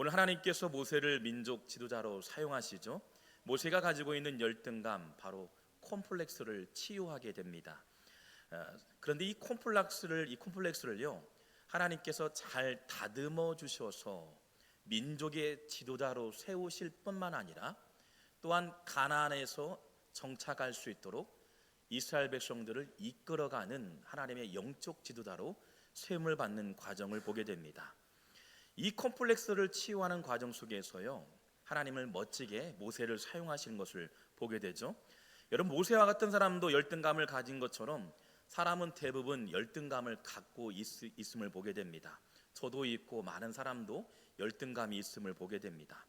오늘 하나님께서 모세를 민족 지도자로 사용하시죠. 모세가 가지고 있는 열등감 바로 콤플렉스를 치유하게 됩니다. 어, 그런데 이 콤플렉스를 이 콤플렉스를요 하나님께서 잘 다듬어 주셔서 민족의 지도자로 세우실 뿐만 아니라 또한 가나안에서 정착할 수 있도록 이스라엘 백성들을 이끌어가는 하나님의 영적 지도자로 세움을 받는 과정을 보게 됩니다. 이 콤플렉스를 치유하는 과정 속에서요 하나님을 멋지게 모세를 사용하시는 것을 보게 되죠. 여러분 모세와 같은 사람도 열등감을 가진 것처럼 사람은 대부분 열등감을 갖고 있, 있음을 보게 됩니다. 저도 있고 많은 사람도 열등감이 있음을 보게 됩니다.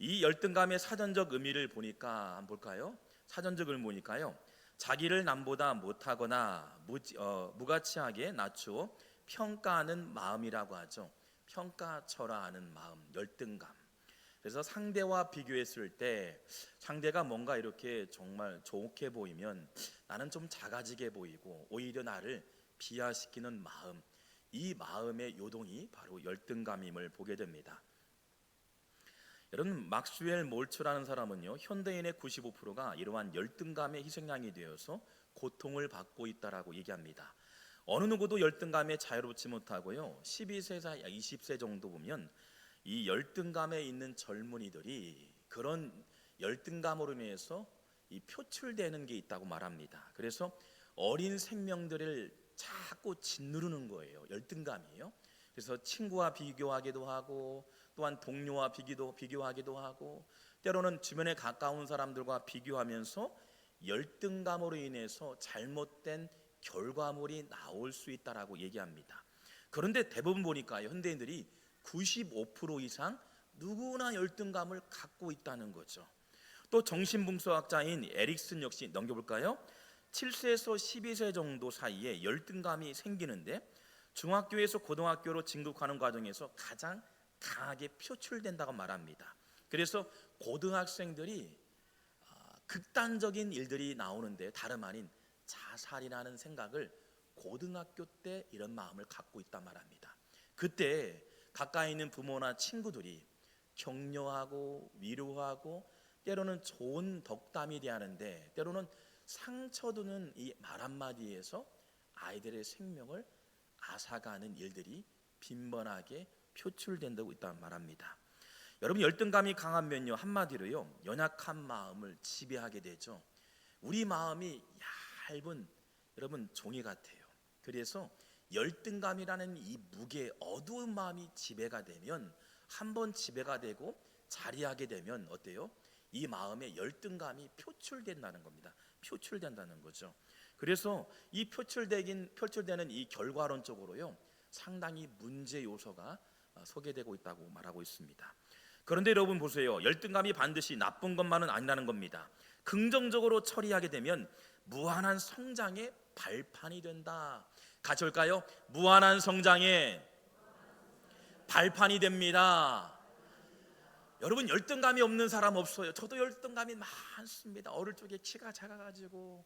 이 열등감의 사전적 의미를 보니까 한번 볼까요? 사전적 의미 보니까요. 자기를 남보다 못하거나 무, 어, 무가치하게 낮추어 평가하는 마음이라고 하죠. 평가절하하는 마음, 열등감. 그래서 상대와 비교했을 때 상대가 뭔가 이렇게 정말 좋게 보이면 나는 좀 작아지게 보이고 오히려 나를 비하시키는 마음, 이 마음의 요동이 바로 열등감임을 보게 됩니다. 여러분 막스웰 몰츠라는 사람은요 현대인의 95%가 이러한 열등감의 희생양이 되어서 고통을 받고 있다라고 얘기합니다. 어느 누구도 열등감에 자유롭지 못하고요 12세에서 20세 정도 보면 이 열등감에 있는 젊은이들이 그런 열등감으로 인해서 이 표출되는 게 있다고 말합니다. 그래서 어린 생명들을 자꾸 짓누르는 거예요. 열등감이에요. 그래서 친구와 비교하기도 하고 또한 동료와 비교도 비교하기도 하고 때로는 주변에 가까운 사람들과 비교하면서 열등감으로 인해서 잘못된 결과물이 나올 수 있다라고 얘기합니다. 그런데 대부분 보니까 현대인들이 95% 이상 누구나 열등감을 갖고 있다는 거죠. 또 정신분석학자인 에릭슨 역시 넘겨볼까요? 7세에서 12세 정도 사이에 열등감이 생기는데 중학교에서 고등학교로 진급하는 과정에서 가장 강하게 표출된다고 말합니다. 그래서 고등학생들이 아, 극단적인 일들이 나오는데 다름 아닌 자살이라는 생각을 고등학교 때 이런 마음을 갖고 있단 말합니다. 그때 가까이 있는 부모나 친구들이 격려하고 위로하고 때로는 좋은 덕담이 되하는데 때로는 상처두는 이 말 한마디에서 아이들의 생명을 앗아가는 일들이 빈번하게 표출된다고 있다 말합니다. 여러분 열등감이 강하면요 한마디로요 연약한 마음을 지배하게 되죠. 우리 마음이 얇은 여러분 종이 같아요. 그래서 열등감이라는 이 무게 어두운 마음이 지배가 되면 한 번 지배가 되고 자리하게 되면 어때요? 이 마음의 열등감이 표출된다는 겁니다. 표출된다는 거죠. 그래서 이 표출되긴 표출되는 이 결과론적으로요 상당히 문제 요소가 어, 소개되고 있다고 말하고 있습니다. 그런데 여러분 보세요. 열등감이 반드시 나쁜 것만은 아니라는 겁니다. 긍정적으로 처리하게 되면 무한한 성장의 발판이 된다. 같이 올까요? 무한한 성장의 발판이 됩니다. 여러분 열등감이 없는 사람 없어요. 저도 열등감이 많습니다. 어릴 적에 키가 작아가지고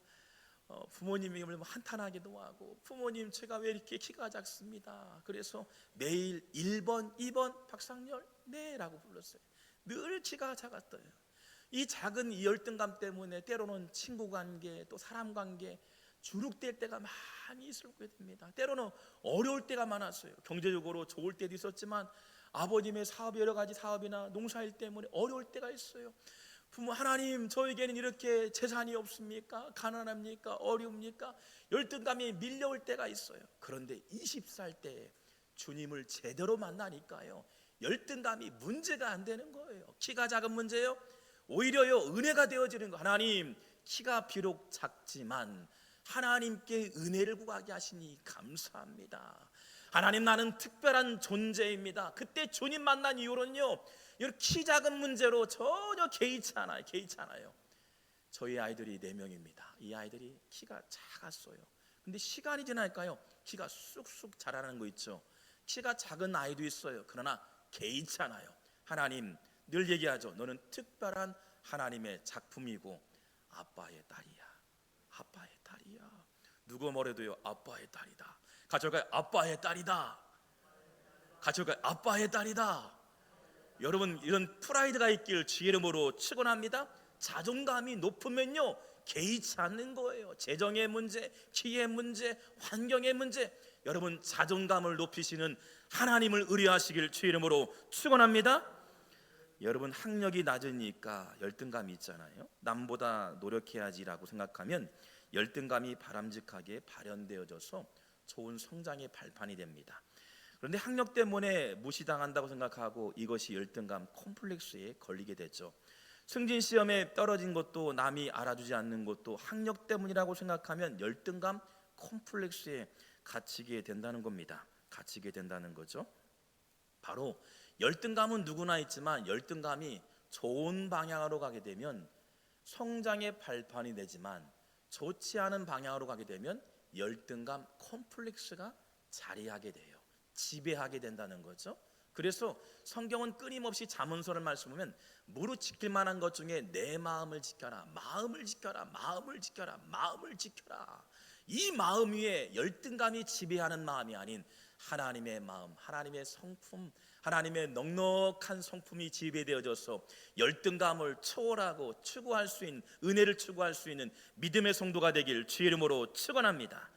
어, 부모님을 한탄하기도 하고 부모님 제가 왜 이렇게 키가 작습니다. 그래서 매일 1번, 2번 박상열 네 라고 불렀어요. 늘 키가 작았어요. 이 작은 이 열등감 때문에 때로는 친구 관계 또 사람 관계 주눅될 때가 많이 있게 됩니다. 때로는 어려울 때가 많았어요. 경제적으로 좋을 때도 있었지만 아버님의 사업 여러 가지 사업이나 농사일 때문에 어려울 때가 있어요. 부모 하나님 저에게는 이렇게 재산이 없습니까? 가난합니까? 어려웁니까? 열등감이 밀려올 때가 있어요. 그런데 20살 때 주님을 제대로 만나니까요. 열등감이 문제가 안 되는 거예요. 키가 작은 문제요. 오히려요 은혜가 되어지는 거. 하나님 키가 비록 작지만 하나님께 은혜를 구하게 하시니 감사합니다. 하나님 나는 특별한 존재입니다. 그때 주님 만난 이후로는요. 이렇게 키 작은 문제로 전혀 개의치 않아요. 개의치 않아요. 저희 아이들이 네 명입니다. 이 아이들이 키가 작았어요. 근데 시간이 지나니까요. 키가 쑥쑥 자라는 거 있죠. 키가 작은 아이도 있어요. 그러나 개의치 않아요. 하나님 늘 얘기하죠. 너는 특별한 하나님의 작품이고 아빠의 딸이야. 아빠의 딸이야. 누구 뭐래도요. 아빠의 딸이다. 올까요? 아빠의 딸이다. 올까요? 아빠의 딸이다. 여러분 이런 프라이드가 있길 주의 이름으로 축원합니다. 자존감이 높으면요 개의치 않는 거예요. 재정의 문제, 기의 문제, 환경의 문제. 여러분 자존감을 높이시는 하나님을 의뢰하시길 주의 이름으로 축원합니다. 여러분 학력이 낮으니까 열등감이 있잖아요. 남보다 노력해야지라고 생각하면 열등감이 바람직하게 발현되어져서 좋은 성장의 발판이 됩니다. 그런데 학력 때문에 무시당한다고 생각하고 이것이 열등감 콤플렉스에 걸리게 되죠. 승진 시험에 떨어진 것도 남이 알아주지 않는 것도 학력 때문이라고 생각하면 열등감 콤플렉스에 갇히게 된다는 겁니다. 갇히게 된다는 거죠. 바로 열등감은 누구나 있지만 열등감이 좋은 방향으로 가게 되면 성장의 발판이 되지만 좋지 않은 방향으로 가게 되면 열등감 콤플렉스가 자리하게 돼요. 지배하게 된다는 거죠. 그래서 성경은 끊임없이 자문서를 말씀하면 무릇 지킬 만한 것 중에 내 마음을 지켜라. 마음을 지켜라. 마음을 지켜라. 마음을 지켜라. 이 마음 위에 열등감이 지배하는 마음이 아닌 하나님의 마음, 하나님의 성품, 하나님의 넉넉한 성품이 지배되어져서 열등감을 초월하고 추구할 수 있는 은혜를 추구할 수 있는 믿음의 성도가 되길 주의 이름으로 축원합니다.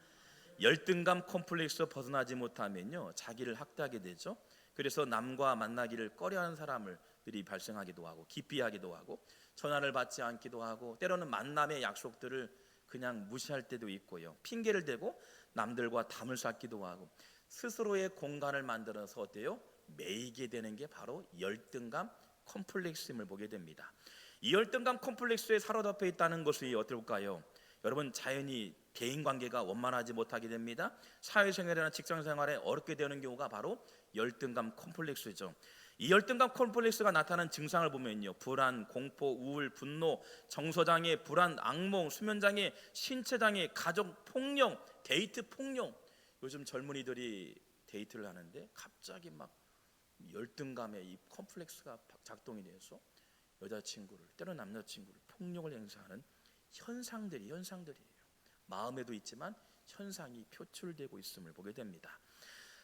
열등감 콤플렉스 벗어나지 못하면요 자기를 학대하게 되죠. 그래서 남과 만나기를 꺼려하는 사람들이 발생하기도 하고 기피하기도 하고 전화를 받지 않기도 하고 때로는 만남의 약속들을 그냥 무시할 때도 있고요. 핑계를 대고 남들과 담을 쌓기도 하고 스스로의 공간을 만들어서 어때요? 매이게 되는 게 바로 열등감 콤플렉스임을 보게 됩니다. 이 열등감 콤플렉스에 사로잡혀 있다는 것이 어떨까요? 여러분 자연히 개인 관계가 원만하지 못하게 됩니다. 사회생활이나 직장생활에 어렵게 되는 경우가 바로 열등감 콤플렉스죠. 이 열등감 콤플렉스가 나타나는 증상을 보면요. 불안, 공포, 우울, 분노, 정서장애, 불안, 악몽, 수면장애, 신체장애, 가족 폭력, 데이트 폭력. 요즘 젊은이들이 데이트를 하는데 갑자기 막 열등감에 이 컴플렉스가 작동이 돼서 여자친구를 때로 남자친구를 폭력을 행사하는 현상들이 현상들이에요. 마음에도 있지만 현상이 표출되고 있음을 보게 됩니다.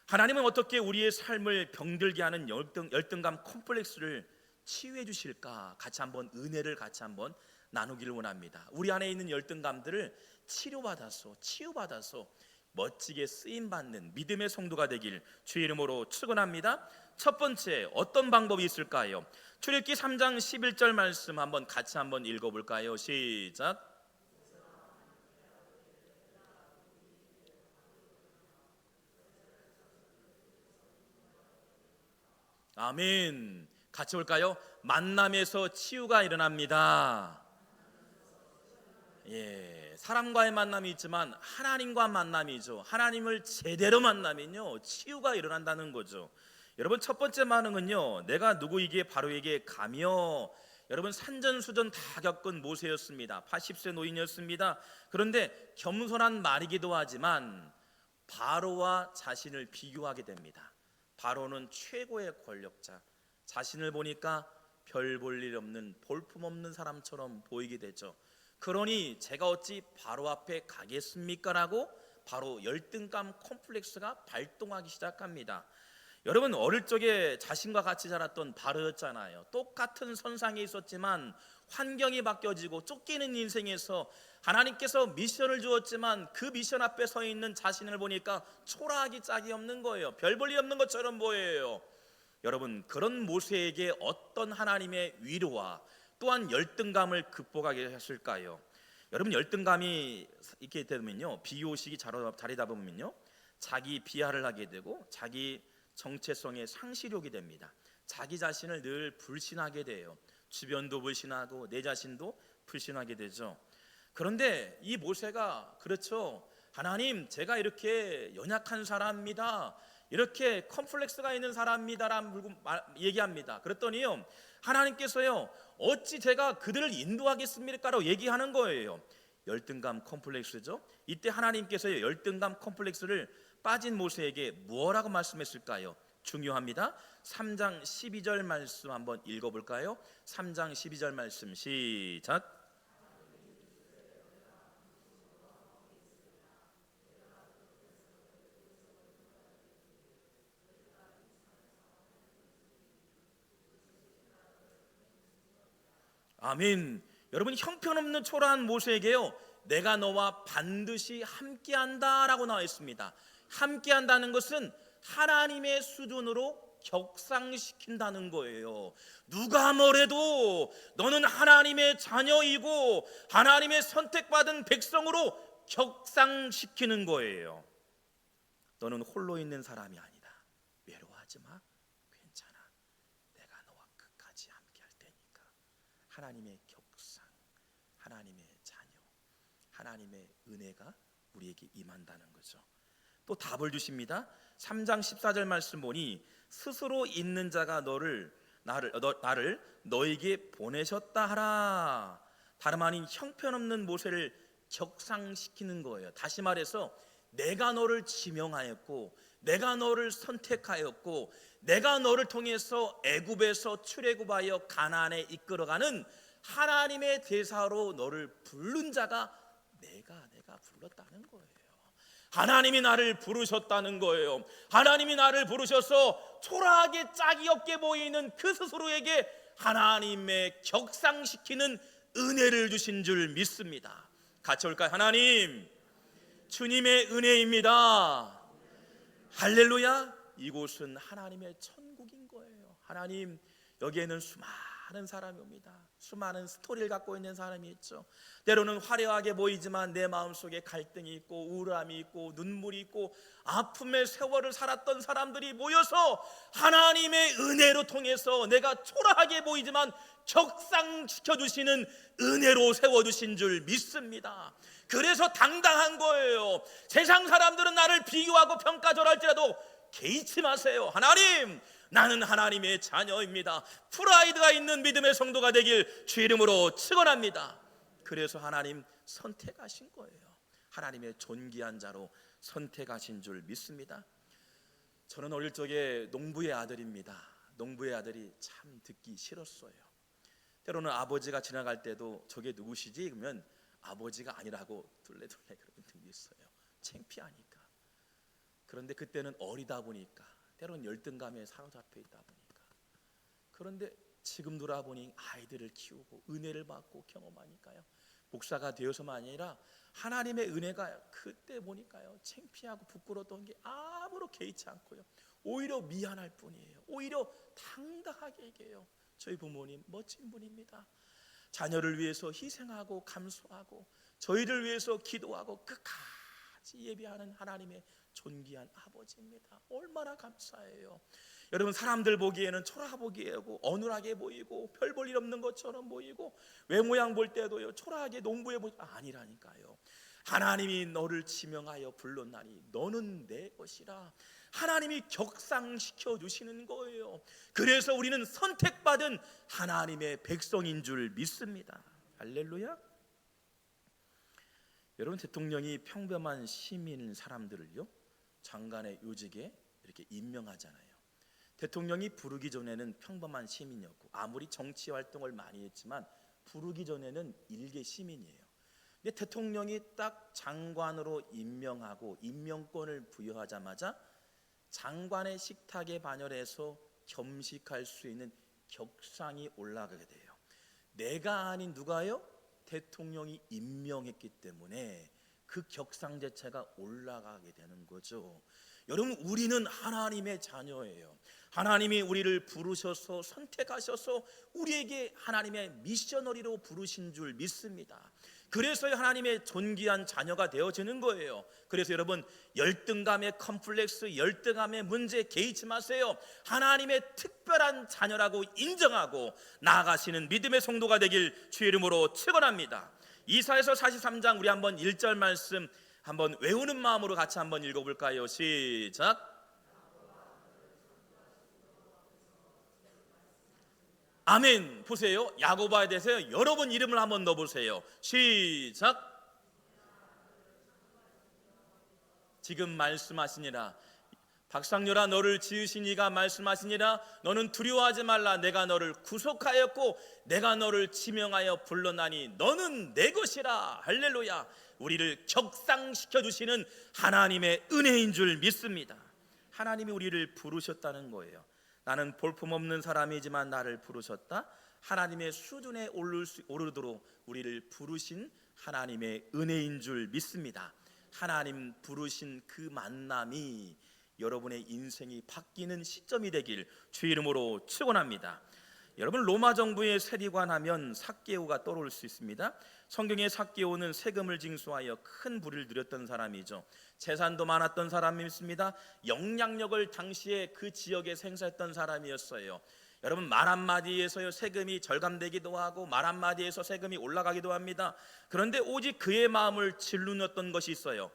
하나님은 어떻게 우리의 삶을 병들게 하는 열등, 열등감 콤플렉스를 치유해 주실까? 같이 한번 은혜를 같이 한번 나누기를 원합니다. 우리 안에 있는 열등감들을 치료받아서 치유받아서 멋지게 쓰임 받는 믿음의 성도가 되길 주의 이름으로 축원합니다. 첫 번째 어떤 방법이 있을까요? 출애굽기 3장 11절 말씀 한번 같이 한번 읽어 볼까요? 시작. 아멘. 같이 볼까요? 만남에서 치유가 일어납니다. 예, 사람과의 만남이 있지만 하나님과 만남이죠. 하나님을 제대로 만나면요, 치유가 일어난다는 거죠. 여러분 첫 번째 반응은요, 내가 누구이기에 바로에게 가며 여러분 산전수전 다 겪은 모세였습니다. 80세 노인이었습니다. 그런데 겸손한 말이기도 하지만 바로와 자신을 비교하게 됩니다. 바로는 최고의 권력자. 자신을 보니까 별 볼 일 없는 볼품 없는 사람처럼 보이게 되죠. 그러니 제가 어찌 바로 앞에 가겠습니까라고 바로 열등감 콤플렉스가 발동하기 시작합니다. 여러분 어릴 적에 자신과 같이 자랐던 바로였잖아요. 똑같은 선상에 있었지만 환경이 바뀌어지고 쫓기는 인생에서 하나님께서 미션을 주었지만 그 미션 앞에 서 있는 자신을 보니까 초라하기 짝이 없는 거예요. 별 볼일 없는 것처럼 보여요. 여러분 그런 모세에게 어떤 하나님의 위로와 또한 열등감을 극복하게 했을까요? 여러분 열등감이 있게 되면요 비호식이 자리 잡으면요 자기 비하를 하게 되고 자기 정체성의 오게 됩니다. 자기 자신을 늘 불신하게 돼요. 주변도 불신하고 내 자신도 불신하게 되죠. 그런데 이 모세가 그렇죠. 하나님, 제가 이렇게 연약한 사람입니다. 이렇게 컴플렉스가 있는 사람입니다라는 얘기합니다. 그랬더니요. 하나님께서요. 어찌 제가 그들을 인도하겠습니까라고 얘기하는 거예요. 열등감 컴플렉스죠. 이때 하나님께서요. 열등감 컴플렉스를 빠진 모세에게 무엇라고 말씀했을까요? 중요합니다. 3장 12절 말씀 한번 읽어 볼까요? 3장 12절 말씀 시작. 아멘. 여러분 형편없는 초라한 모세에게요. 내가 너와 반드시 함께한다라고 나와 있습니다. 함께한다는 것은 하나님의 수준으로 격상시킨다는 거예요. 누가 뭐래도 너는 하나님의 자녀이고 하나님의 선택받은 백성으로 격상시키는 거예요. 너는 홀로 있는 사람이 아니다. 외로워하지 마. 괜찮아. 내가 너와 끝까지 함께 할 테니까. 하나님의 격상, 하나님의 자녀, 하나님의 은혜가 우리에게 임한다는 거죠. 또 답을 주십니다. 3장 14절 말씀 보니 스스로 있는 자가 너를 나를 너, 나를 너에게 보내셨다 하라. 다름 아닌 형편없는 모세를 격상시키는 거예요. 다시 말해서 내가 너를 지명하였고 내가 너를 선택하였고 내가 너를 통해서 애굽에서 출애굽하여 가나안에 이끌어가는 하나님의 대사로 너를 부른 자가 내가 내가 불렀다는 거예요. 하나님이 나를 부르셨다는 거예요. 하나님이 나를 부르셔서 초라하게 짝이 없게 보이는 그 스스로에게 하나님의 격상시키는 은혜를 주신 줄 믿습니다. 같이 올까요? 하나님, 주님의 은혜입니다. 할렐루야. 이곳은 하나님의 천국인 거예요. 하나님, 여기에는 수많은 사람이 옵니다. 수많은 스토리를 갖고 있는 사람이 있죠. 때로는 화려하게 보이지만 내 마음속에 갈등이 있고 우울함이 있고 눈물이 있고 아픔의 세월을 살았던 사람들이 모여서 하나님의 은혜로 통해서 내가 초라하게 보이지만 격상시켜 주시는 은혜로 세워 주신 줄 믿습니다. 그래서 당당한 거예요. 세상 사람들은 나를 비교하고 평가절할지라도 개의치 마세요. 하나님, 나는 하나님의 자녀입니다. 프라이드가 있는 믿음의 성도가 되길 주 이름으로 축원합니다. 그래서 하나님 선택하신 거예요. 하나님의 존귀한 자로 선택하신 줄 믿습니다. 저는 어릴 적에 농부의 아들입니다. 농부의 아들이 참 듣기 싫었어요. 때로는 아버지가 지나갈 때도 저게 누구시지? 그러면 아버지가 아니라고 둘레둘레 그런 적이 있어요. 창피하니까. 그런데 그때는 어리다 보니까 때로는 열등감에 사로잡혀 있다 보니까 그런데 지금 돌아보니 아이들을 키우고 은혜를 받고 경험하니까요. 목사가 되어서만 아니라 하나님의 은혜가 그때 보니까요. 창피하고 부끄러웠던 게 아무로 개의치 않고요. 오히려 미안할 뿐이에요. 오히려 당당하게 얘기해요. 저희 부모님 멋진 분입니다. 자녀를 위해서 희생하고 감수하고 저희를 위해서 기도하고 끝까지 예비하는 하나님의 존귀한 아버지입니다. 얼마나 감사해요. 여러분 사람들 보기에는 초라해 보이고 어눌하게 보이고 별 볼 일 없는 것처럼 보이고 외모양 볼 때도요 초라하게 농부해 보이 아니라니까요. 하나님이 너를 지명하여 불렀나니 너는 내 것이라. 하나님이 격상시켜 주시는 거예요. 그래서 우리는 선택받은 하나님의 백성인 줄 믿습니다. 할렐루야. 여러분 대통령이 평범한 시민 사람들을요 장관의 요직에 이렇게 임명하잖아요. 대통령이 부르기 전에는 평범한 시민이었고 아무리 정치 활동을 많이 했지만 부르기 전에는 일개 시민이에요. 근데 대통령이 딱 장관으로 임명하고 임명권을 부여하자마자 장관의 식탁에 반열해서 겸식할 수 있는 격상이 올라가게 돼요. 내가 아닌 누가요? 대통령이 임명했기 때문에 그 격상 자체가 올라가게 되는 거죠. 여러분 우리는 하나님의 자녀예요. 하나님이 우리를 부르셔서 선택하셔서 우리에게 하나님의 미셔너리로 부르신 줄 믿습니다. 그래서 하나님의 존귀한 자녀가 되어지는 거예요. 그래서 여러분 열등감의 컴플렉스, 열등감의 문제 개의치 마세요. 하나님의 특별한 자녀라고 인정하고 나아가시는 믿음의 성도가 되길 주의 이름으로 축원합니다. 이사에서 43장 우리 한번 1절 말씀 한번 외우는 마음으로 같이 한번 읽어볼까요? 시작. 아멘. 보세요. 야고바에 대해서 여러 번 이름을 한번 넣어보세요. 시작. 지금 말씀하시니라. 박상렬아 너를 지으신 이가 말씀하시니라. 너는 두려워하지 말라. 내가 너를 구속하였고 내가 너를 지명하여 불러나니 너는 내 것이라. 할렐루야. 우리를 격상시켜 주시는 하나님의 은혜인 줄 믿습니다. 하나님이 우리를 부르셨다는 거예요. 나는 볼품없는 사람이지만 나를 부르셨다. 하나님의 수준에 오를 수, 오르도록 우리를 부르신 하나님의 은혜인 줄 믿습니다. 하나님 부르신 그 만남이 여러분의 인생이 바뀌는 시점이 되길 주 이름으로 축원합니다. 여러분 로마 정부의 세리관 하면 삭개오가 떠오를 수 있습니다. 성경의 삭개오는 세금을 징수하여 큰 부를 누렸던 사람이죠. 재산도 많았던 사람이었습니다. 영향력을 당시에 그 지역에 생사했던 사람이었어요. 여러분 말 한마디에서 세금이 절감되기도 하고 말 한마디에서 세금이 올라가기도 합니다. 그런데 오직 그의 마음을 질르였던 것이 있어요.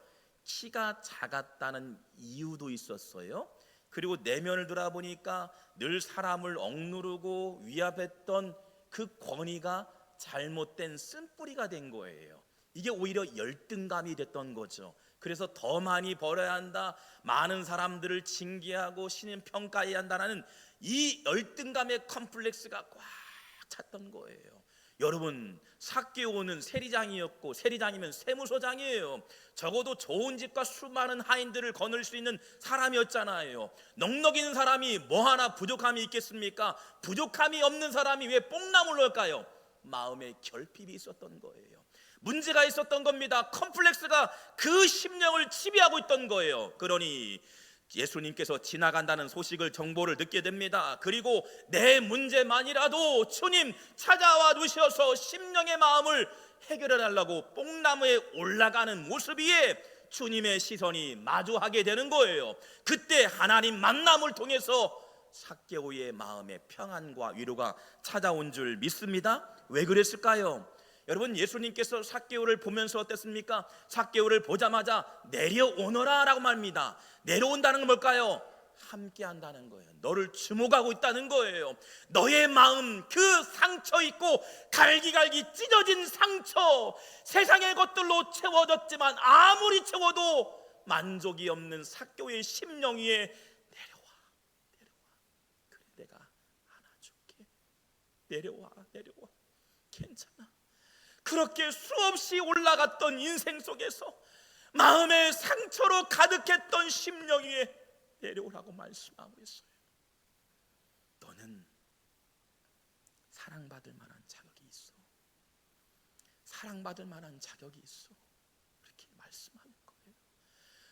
키가 작았다는 이유도 있었어요. 그리고 내면을 돌아보니까 늘 사람을 억누르고 위압했던 그 권위가 잘못된 쓴뿌리가 된 거예요. 이게 오히려 열등감이 됐던 거죠. 그래서 더 많이 벌어야 한다. 많은 사람들을 징계하고 신인 평가해야 한다라는 이 열등감의 컴플렉스가 꽉 찼던 거예요. 여러분 삭개오는 세리장이었고 세리장이면 세무서장이에요. 적어도 좋은 집과 수많은 하인들을 거늘 수 있는 사람이었잖아요. 넉넉이는 사람이 뭐 하나 부족함이 있겠습니까? 부족함이 없는 사람이 왜 뽕나물 넣을까요? 마음에 결핍이 있었던 거예요. 문제가 있었던 겁니다. 컴플렉스가 그 심령을 지배하고 있던 거예요. 그러니 예수님께서 지나간다는 소식을 정보를 듣게 됩니다. 그리고 내 문제만이라도 주님 찾아와 주셔서 심령의 마음을 해결해 달라고 뽕나무에 올라가는 모습 위에 주님의 시선이 마주하게 되는 거예요. 그때 하나님 만남을 통해서 삭개오의 마음에 평안과 위로가 찾아온 줄 믿습니다. 왜 그랬을까요? 여러분 예수님께서 삭개오를 보면서 어땠습니까? 삭개오를 보자마자 내려오너라라고 말합니다. 내려온다는 건 뭘까요? 함께 한다는 거예요. 너를 주목하고 있다는 거예요. 너의 마음 그 상처 있고 갈기갈기 찢어진 상처 세상의 것들로 채워졌지만 아무리 채워도 만족이 없는 삭개오의 심령 위에 내려와 내려와 그래 내가 안아줄게 내려와 내려와 괜찮아 그렇게 수없이 올라갔던 인생 속에서 마음의 상처로 가득했던 심령 위에 내려오라고 말씀하고 있어요. 너는 사랑받을 만한 자격이 있어. 사랑받을 만한 자격이 있어. 그렇게 말씀하는 거예요.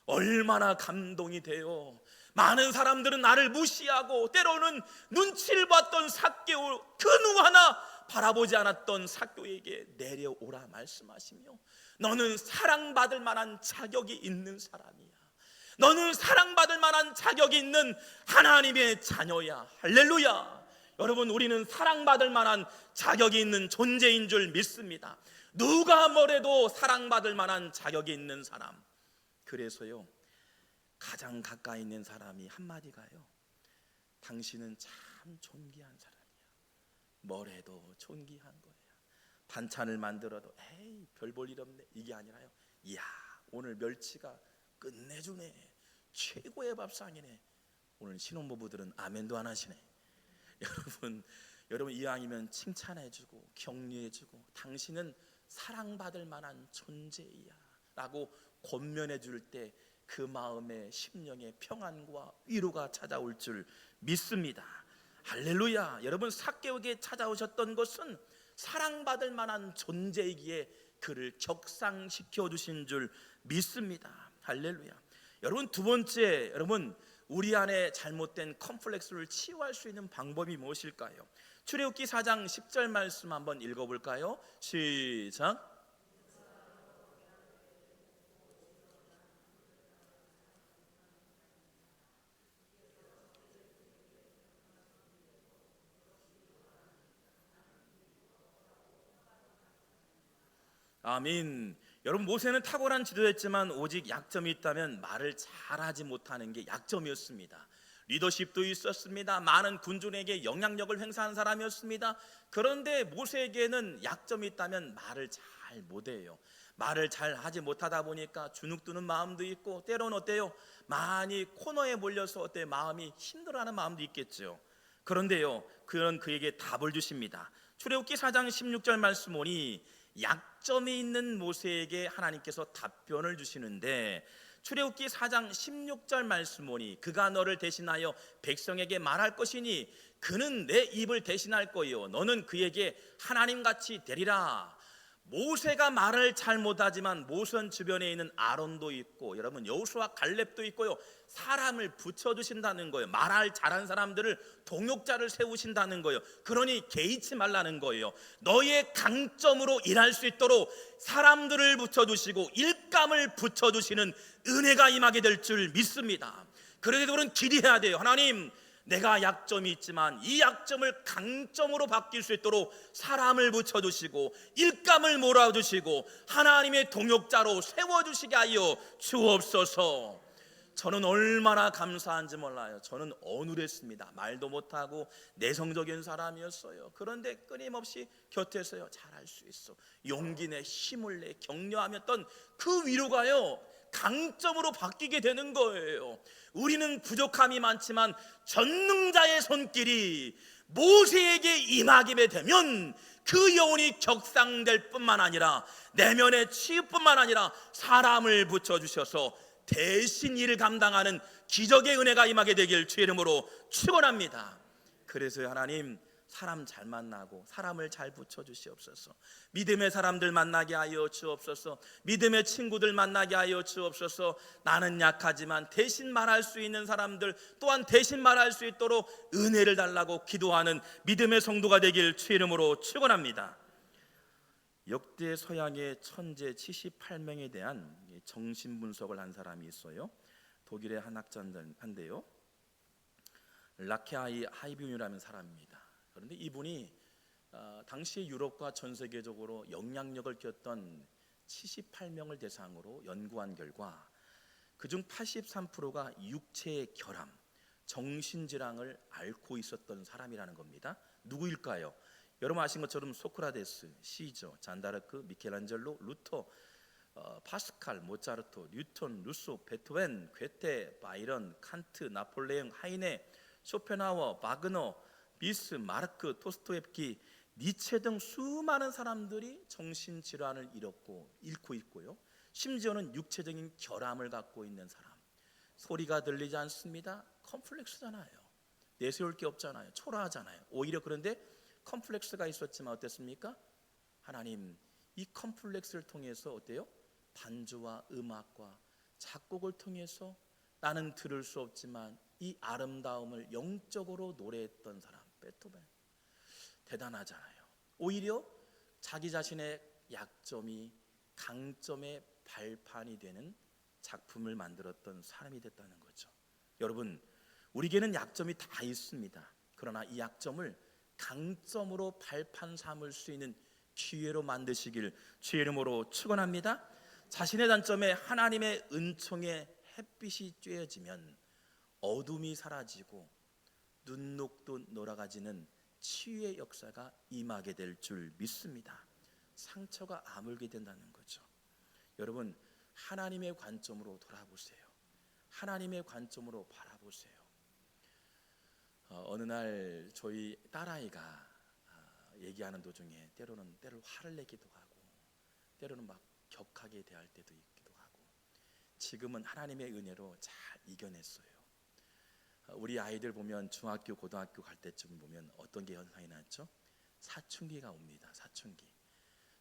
얼마나 감동이 돼요. 많은 사람들은 나를 무시하고 때로는 눈치를 봤던 삭개오 그 누구 하나 바라보지 않았던 삭교에게 내려오라 말씀하시며 너는 사랑받을 만한 자격이 있는 사람이야. 너는 사랑받을 만한 자격이 있는 하나님의 자녀야. 할렐루야. 여러분 우리는 사랑받을 만한 자격이 있는 존재인 줄 믿습니다. 누가 뭐래도 사랑받을 만한 자격이 있는 사람. 그래서요. 가장 가까이 있는 사람이 한마디 가요. 당신은 참 존귀한 사람 이야. 뭐래도 존귀한 거예요. 반찬을 만들어도 에이 별 볼 일 없네 이게 아니라요. 이야 오늘 멸치가 끝내주네 최고의 밥상이네. 오늘 신혼부부들은 아멘도 안 하시네. 여러분 여러분 이왕이면 칭찬해주고 격려해주고 당신은 사랑받을 만한 존재야라고 권면해줄 때 그 마음의 심령의 평안과 위로가 찾아올 줄 믿습니다. 할렐루야. 여러분 삭개오에게 찾아오셨던 것은 사랑받을 만한 존재이기에 그를 격상시켜 주신 줄 믿습니다. 할렐루야. 여러분 두 번째 여러분 우리 안에 잘못된 컴플렉스를 치유할 수 있는 방법이 무엇일까요? 출애굽기 4장 10절 말씀 한번 읽어 볼까요? 시작. 아민. 여러분 모세는 탁월한 지도였지만 오직 약점이 있다면 말을 잘하지 못하는 게 약점이었습니다. 리더십도 있었습니다. 많은 군중에게 영향력을 행사한 사람이었습니다. 그런데 모세에게는 약점이 있다면 말을 잘 못해요. 말을 잘 하지 못하다 보니까 주눅드는 마음도 있고 때로는 어때요? 많이 코너에 몰려서 어때 마음이 힘들어하는 마음도 있겠죠. 그런데요, 그런 그에게 답을 주십니다. 출애굽기 4장 16절 말씀 보니 약점이 있는 모세에게 하나님께서 답변을 주시는데 출애굽기 4장 16절 말씀 보니 그가 너를 대신하여 백성에게 말할 것이니 그는 내 입을 대신할 거요 너는 그에게 하나님 같이 되리라. 모세가 말을 잘 못하지만 모선 주변에 있는 아론도 있고 여러분 여호수아 갈렙도 있고요. 사람을 붙여주신다는 거예요. 말할 잘한 사람들을 동역자를 세우신다는 거예요. 그러니 개의치 말라는 거예요. 너의 강점으로 일할 수 있도록 사람들을 붙여주시고 일감을 붙여주시는 은혜가 임하게 될 줄 믿습니다. 그래도 우리는 기도해야 돼요. 하나님 내가 약점이 있지만 이 약점을 강점으로 바뀔 수 있도록 사람을 붙여주시고 일감을 몰아주시고 하나님의 동역자로 세워주시게 하여 주옵소서. 저는 얼마나 감사한지 몰라요. 저는 어눌했습니다. 말도 못하고 내성적인 사람이었어요. 그런데 끊임없이 곁에서요 잘할 수 있어. 용기 내 힘을 내 격려하였던 그 위로가요 강점으로 바뀌게 되는 거예요. 우리는 부족함이 많지만 전능자의 손길이 모세에게 임하게 되면 그 여운이 격상될 뿐만 아니라 내면의 치유뿐만 아니라 사람을 붙여 주셔서 대신 일을 감당하는 기적의 은혜가 임하게 되길 주의 이름으로 축원합니다. 그래서 하나님 사람 잘 만나고 사람을 잘 붙여 주시옵소서. 믿음의 사람들 만나게 하여 주옵소서. 믿음의 친구들 만나게 하여 주옵소서. 나는 약하지만 대신 말할 수 있는 사람들 또한 대신 말할 수 있도록 은혜를 달라고 기도하는 믿음의 성도가 되길 주 이름으로 축원합니다. 역대 서양의 천재 78명에 대한 정신 분석을 한 사람이 있어요. 독일의 한 학자인데요. 라케아이 하이뷴이라는 사람입니다. 그런데 이분이 어, 당시 유럽과 전 세계적으로 영향력을 꼈던 78명을 대상으로 연구한 결과 그중 83%가 육체의 결함, 정신 질환을 앓고 있었던 사람이라는 겁니다. 누구일까요? 여러분 아신 것처럼 소크라테스, 시저, 잔다르크, 미켈란젤로, 루터, 어, 파스칼, 모차르트, 뉴턴, 루소, 베토벤, 괴테, 바이런, 칸트, 나폴레옹, 하이네, 쇼펜하워, 바그너, 비스, 마르크, 토스토옙키, 니체 등 수많은 사람들이 정신 질환을 잃었고 잃고 있고요. 심지어는 육체적인 결함을 갖고 있는 사람. 소리가 들리지 않습니다. 컴플렉스잖아요. 내세울 게 없잖아요. 초라하잖아요. 오히려 그런데 컴플렉스가 있었지만 어땠습니까? 하나님 이 컴플렉스를 통해서 어때요? 반주와 음악과 작곡을 통해서 나는 들을 수 없지만 이 아름다움을 영적으로 노래했던 사람 베토벤 대단하잖아요. 오히려 자기 자신의 약점이 강점의 발판이 되는 작품을 만들었던 사람이 됐다는 거죠. 여러분, 우리에게는 약점이 다 있습니다. 그러나 이 약점을 강점으로 발판 삼을 수 있는 기회로 만드시길 주의 이름으로 축원합니다. 자신의 단점에 하나님의 은총의 햇빛이 쬐어지면 어둠이 사라지고 눈녹도 놀아가지는 치유의 역사가 임하게 될 줄 믿습니다. 상처가 아물게 된다는 거죠. 여러분 하나님의 관점으로 돌아보세요. 하나님의 관점으로 바라보세요. 어, 느날 저희 딸아이가 아, 얘기하는 도중에 때로는 때를 화를 내기도 하고 때로는 막 격하게 대할 때도 있기도 하고 지금은 하나님의 은혜로 잘 이겨냈어요. 어, 우리 아이들 보면 중학교, 고등학교 갈 때쯤 보면 어떤 게 현상이 났죠? 사춘기가 옵니다. 사춘기.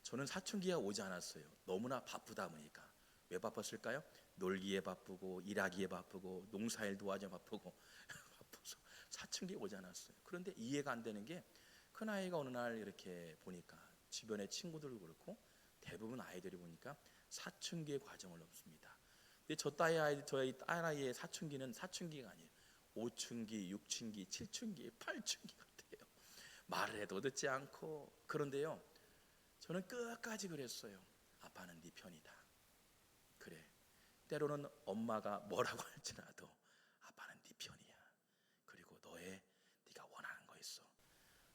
저는 사춘기가 오지 않았어요. 너무나 바쁘다 보니까. 왜 바빴을까요? 놀기에 바쁘고 일하기에 바쁘고 농사일 도와줘 바쁘고 바빠서 사춘기 오지 않았어요. 그런데 이해가 안 되는 게 큰 아이가 어느 날 이렇게 보니까 주변의 친구들도 그렇고 대부분 아이들이 보니까 사춘기의 과정을 넘습니다. 근데 저 딸의 아이, 저희 딸 아이의 사춘기는 사춘기가 아니에요. 5춘기, 6춘기, 7춘기, 8춘기 같아요. 말을 해도 듣지 않고 그런데요. 저는 끝까지 그랬어요. 아빠는 네 편이다. 그래. 때로는 엄마가 뭐라고 할지라도 아빠는 네 편이야. 그리고 너의 네가 원하는 거 있어.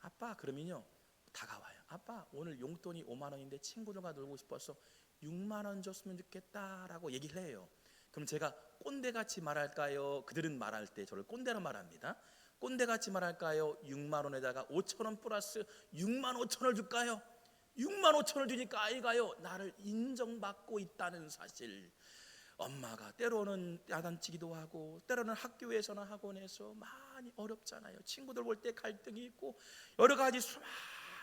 아빠 그러면요 다가와요. 아빠 오늘 용돈이 5만 원인데 친구들과 놀고 싶어서 6만 원 줬으면 좋겠다라고 얘기를 해요. 그럼 제가 꼰대같이 말할까요? 그들은 말할 때 저를 꼰대로 말합니다. 꼰대같이 말할까요? 6만 원에다가 5천 원 플러스 6만 5천 원 줄까요? 6만 5천 원 주니까 아이가요 나를 인정받고 있다는 사실 엄마가 때로는 야단치기도 하고 때로는 학교에서나 학원에서 많이 어렵잖아요. 친구들 볼 때 갈등이 있고 여러 가지 수많은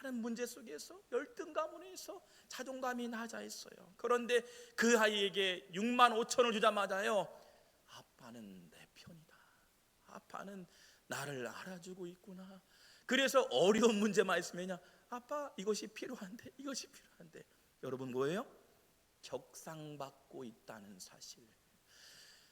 문제 속에서 열등 가문에서 자존감이 낮아 있어요. 그런데 그 아이에게 6만 5천을 주자마자요. 아빠는 내 편이다. 아빠는 나를 알아주고 있구나. 그래서 어려운 문제만 있으면요. 아빠 이것이 필요한데 이것이 필요한데 여러분 뭐예요? 격상받고 있다는 사실.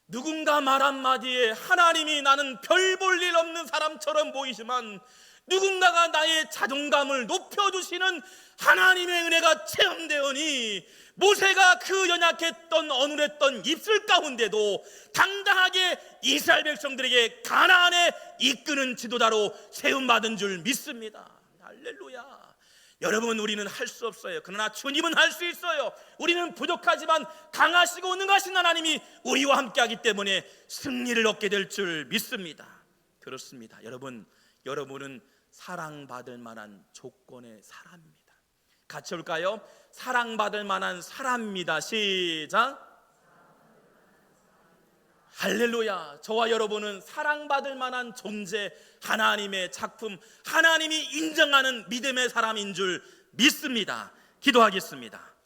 누군가 말 한마디에 하나님이 나는 별 볼 일 없는 사람처럼 보이지만 누군가가 나의 자존감을 높여주시는 하나님의 은혜가 체험되오니 모세가 그 연약했던 어눌했던 입술 가운데도 당당하게 이스라엘 백성들에게 가나안에 이끄는 지도자로 세움받은 줄 믿습니다. 할렐루야. 여러분 우리는 할 수 없어요. 그러나 주님은 할 수 있어요. 우리는 부족하지만 강하시고 능하신 하나님이 우리와 함께하기 때문에 승리를 얻게 될 줄 믿습니다. 그렇습니다. 여러분, 여러분은 사랑받을 만한 조건의 사람입니다. 같이 올까요? 사랑받을 만한 사람입니다. 시작. 할렐루야. 저와 여러분은 사랑받을 만한 존재, 하나님의 작품, 하나님이 인정하는 믿음의 사람인 줄 믿습니다. 기도하겠습니다.